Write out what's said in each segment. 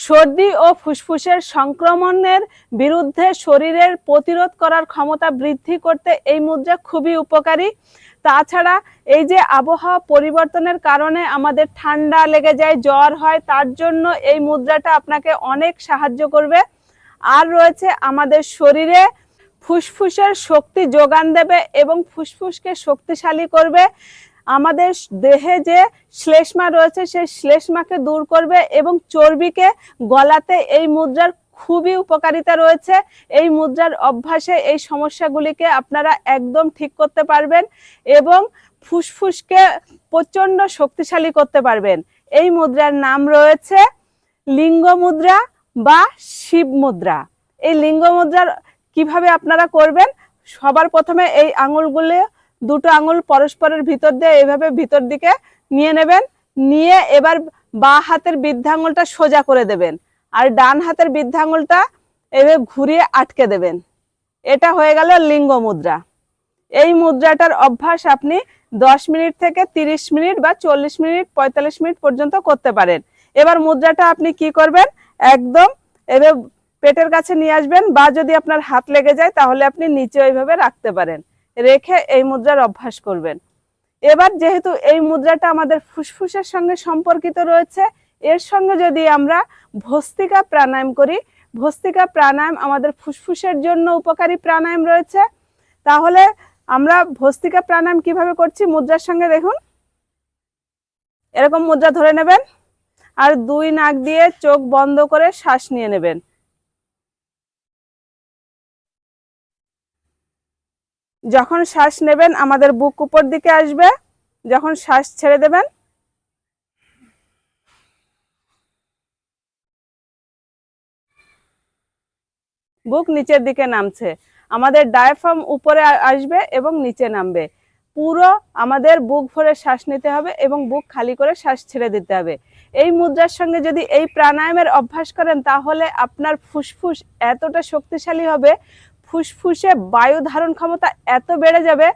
সর্দি ও ফুসফুসের সংক্রমণের বিরুদ্ধে শরীরের প্রতিরোধ করার ক্ষমতা বৃদ্ধি করতে এই মুদ্রা খুবই উপকারী। তাছাড়া এই যে আবহাওয়া পরিবর্তনের কারণে আমাদের ঠান্ডা লেগে যায়, জ্বর হয়, তার জন্য এই মুদ্রাটা আপনাকে অনেক সাহায্য করবে। আর রয়েছে আমাদের শরীরে ফুসফুসের শক্তি যোগান দেবে এবং ফুসফুসকে শক্তিশালী করবে। আমাদের দেহে যে শ্লেষ্মা রয়েছে সেই শ্লেষ্মাকে দূর করবে এবং চর্বিকে গলাতে এই মুদ্রার খুবই উপকারিতা রয়েছে। এই মুদ্রার অভ্যাসে এই সমস্যাগুলিকে আপনারা একদম ঠিক করতে পারবেন এবং ফুসফুসকে প্রচণ্ড শক্তিশালী করতে পারবেন। এই মুদ্রার নাম রয়েছে লিঙ্গ মুদ্রা বা শিব মুদ্রা। এই লিঙ্গ মুদ্রার কীভাবে আপনারা করবেন? সবার প্রথমে এই আঙুলগুলো দুটো আঙুল পরস্পরের ভিতর দিয়ে এভাবে ভিতর দিকে নিয়ে নেবেন। নিয়ে এবার বা হাতের বৃদ্ধাঙ্গুলটা সোজা করে দেবেন। আর ডান হাতের বৃদ্ধাঙ্গুলটা এভাবে ঘুরিয়ে আটকে দেবেন। এটা হয়ে গেল লিঙ্গ মুদ্রা। এই মুদ্রাটার অভ্যাস আপনি দশ মিনিট থেকে তিরিশ মিনিট বা চল্লিশ মিনিট, পঁয়তাল্লিশ মিনিট পর্যন্ত করতে পারেন। এবার মুদ্রাটা আপনি কি করবেন? একদম এভাবে পেটের কাছে নিয়ে আসবেন বা যদি আপনার হাত লেগে যায় তাহলে আপনি নিচে ওইভাবে রাখতে পারেন। রেখে এই মুদ্রার অভ্যাস করবেন। এবার যেহেতু এই মুদ্রাটা আমাদের ফুসফুসের সঙ্গে সম্পর্কিত রয়েছে, এর সঙ্গে যদি আমরা ভস্তিকা প্রাণায়াম করি, ভস্তিকা প্রাণায়াম আমাদের ফুসফুসের জন্য উপকারী প্রাণায়াম রয়েছে, তাহলে আমরা ভস্তিকা প্রাণায়াম কীভাবে করছি মুদ্রার সঙ্গে দেখুন। এরকম মুদ্রা ধরে নেবেন, আর দুই নাক দিয়ে চোখ বন্ধ করে শ্বাস নিয়ে নেবেন। যখন শ্বাস নেবেন, আমাদের বুক উপর দিকে আসবে। যখন শ্বাস ছেড়ে দেবেন। বুক নিচের দিকে নামছে। আমাদের ডায়াফ্রাম উপরে আসবে এবং নিচে নামবে। পুরো আমাদের বুক ভরে শ্বাস নিতে হবে এবং বুক খালি করে শ্বাস ছেড়ে দিতে হবে। এই মুদ্রার সঙ্গে যদি এই প্রাণায়ামের অভ্যাস করেন, তাহলে আপনার ফুসফুস এতটা শক্তিশালী হবে ফুসফুসে বায়ু ধারণ ক্ষমতা এত বেড়ে যাবে,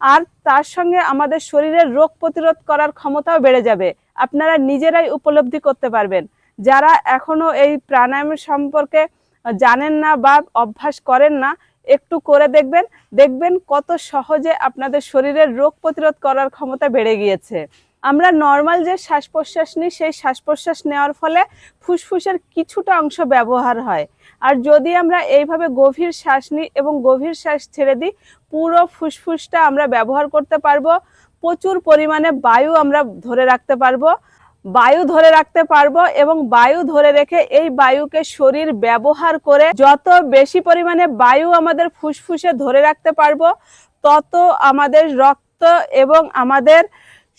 আর তার সঙ্গে আমাদের শরীরের রোগ প্রতিরোধ করার ক্ষমতাও বেড়ে যাবে। আপনারা নিজেরাই উপলব্ধি করতে পারবেন। যারা এখনও এই প্রাণায়াম সম্পর্কে জানেন না বা অভ্যাস করেন না, একটু করে দেখবেন। দেখবেন কত সহজে আপনাদের শরীরের রোগ প্রতিরোধ করার ক্ষমতা বেড়ে গিয়েছে। আমরা নর্মাল যে শ্বাস প্রশ্বাস নিই, সেই শ্বাস প্রশ্বাস নেওয়ার ফলে ফুসফুসের কিছুটা অংশ ব্যবহার হয়। আর যদি আমরা এইভাবে গভীর শ্বাস নিই এবং গভীর শ্বাস ছেড়ে দিই, পুরো ফুসফুসটা আমরা ব্যবহার করতে পারব। প্রচুর পরিমাণে বায়ু আমরা ধরে রাখতে পারব। বায়ু ধরে রাখতে পারব এবং বায়ু ধরে রেখে এই বায়ুকে শরীর ব্যবহার করে যত বেশি পরিমাণে বায়ু আমাদের ফুসফুসে ধরে রাখতে পারব, তত আমাদের রক্ত এবং আমাদের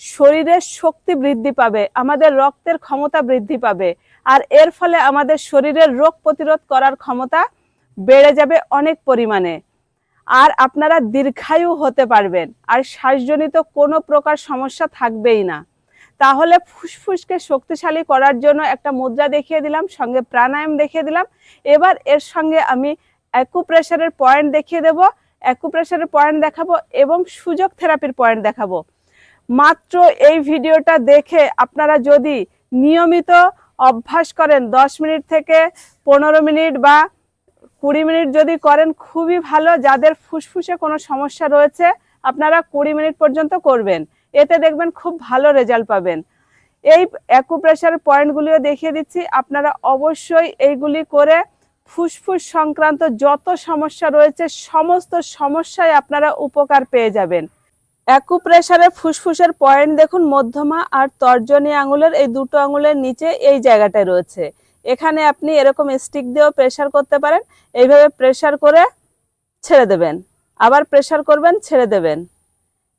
শরীরের শক্তি বৃদ্ধি পাবে, আমাদের রক্তের ক্ষমতা বৃদ্ধি পাবে, আর এর ফলে আমাদের শরীরের রোগ প্রতিরোধ করার ক্ষমতা বেড়ে যাবে অনেক পরিমাণে। আর আপনারা দীর্ঘায়ু হতে পারবেন, আর শ্বাসজনিত কোনো প্রকার সমস্যা থাকবেই না। তাহলে ফুসফুসকে শক্তিশালী করার জন্য একটা মুদ্রা দেখিয়ে দিলাম, সঙ্গে প্রাণায়াম দেখিয়ে দিলাম। এবার এর সঙ্গে আমি অ্যাকুপ্রেশারের পয়েন্ট দেখিয়ে দেব অ্যাকুপ্রেশারের পয়েন্ট দেখাবো এবং সুযোগ থেরাপির পয়েন্ট দেখাবো। মাত্র এই ভিডিওটা দেখে আপনারা যদি নিয়মিত অভ্যাস করেন, দশ মিনিট থেকে পনেরো মিনিট বা কুড়ি মিনিট যদি করেন, খুবই ভালো। যাদের ফুসফুসে কোনো সমস্যা রয়েছে, আপনারা কুড়ি মিনিট পর্যন্ত করবেন। এতে দেখবেন খুব ভালো রেজাল্ট পাবেন। এই অ্যাকুপ্রেশার পয়েন্টগুলিও দেখিয়ে দিচ্ছি। আপনারা অবশ্যই এইগুলি করে ফুসফুস সংক্রান্ত যত সমস্যা রয়েছে, সমস্ত সমস্যায় আপনারা উপকার পেয়ে যাবেন। অ্যাকুপ্রেশারে ফুসফুসের পয়েন্ট দেখুন মধ্যমা আর তর্জনী আঙুলের এই দুটো আঙুলের নিচে এই জায়গাটায় রয়েছে। এখানে আপনি এরকম স্টিক দিয়েও প্রেশার করতে পারেন। এইভাবে প্রেশার করে ছেড়ে দেবেন। আবার প্রেশার করবেন, ছেড়ে দেবেন।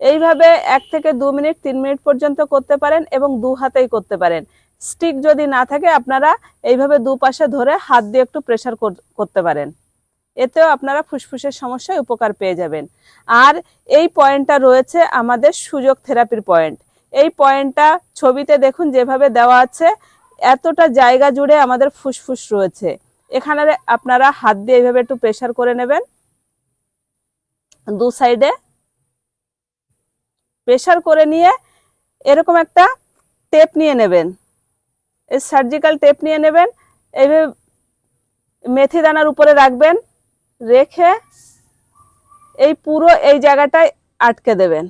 এইভাবে এক থেকে দু মিনিট, তিন মিনিট পর্যন্ত করতে পারেন এবং দু হাতেই করতে পারেন। স্টিক যদি না থাকে, আপনারা এইভাবে দুপাশে ধরে হাত দিয়ে একটু প্রেশার করতে পারেন। এতেও আপনারা ফুসফুসের সমস্যায় উপকার পেয়ে যাবেন। আর এই পয়েন্টটা রয়েছে আমাদের সুযোগ থেরাপির পয়েন্ট। এই পয়েন্টটা ছবিতে দেখুন যেভাবে দেওয়া আছে, এতটা জায়গা জুড়ে আমাদের ফুসফুস রয়েছে। এখানে আপনারা হাত দিয়ে এইভাবে একটু প্রেশার করে নেবেন। দু সাইডে প্রেশার করে নিয়ে এরকম একটা টেপ নিয়ে নেবেন। সার্জিক্যাল টেপ নিয়ে নেবেন। এইভাবে মেথি দানার উপরে রাখবেন। রেখে এই পুরো এই জায়গাটায় আটকে দেবেন।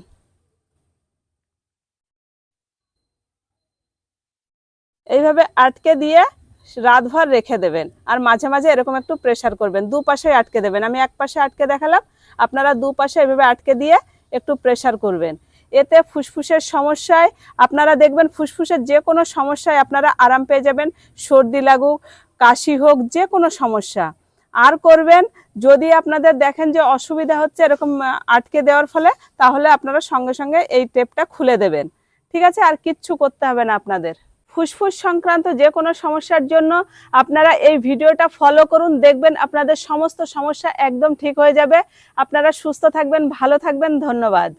এইভাবে আটকে দিয়ে রাতভর রেখে দেবেন আর মাঝে মাঝে এরকম একটু প্রেশার করবেন। দু পাশে আটকে দেবেন। আমি এক পাশে আটকে দেখালাম। আপনারা দু পাশে এভাবে আটকে দিয়ে একটু প্রেশার করবেন। এতে ফুসফুসের সমস্যায় আপনারা দেখবেন ফুসফুসের যে কোনো সমস্যায় আপনারা আরাম পেয়ে যাবেন। সর্দি লাগুক, কাশি হোক, যে কোনো সমস্যা। আর করবেন। যদি আপনাদের দেখেন যে অসুবিধা হচ্ছে এরকম আটকে দেওয়ার ফলে, তাহলে আপনারা সঙ্গে সঙ্গে এই টেপটা খুলে দেবেন। ঠিক আছে? আর কিচ্ছু করতে হবে না আপনাদের। ফুসফুস সংক্রান্ত যে কোনো সমস্যার জন্য আপনারা এই ভিডিওটা ফলো করুন। দেখবেন আপনাদের সমস্ত সমস্যা একদম ঠিক হয়ে যাবে। আপনারা সুস্থ থাকবেন, ভালো থাকবেন। ধন্যবাদ।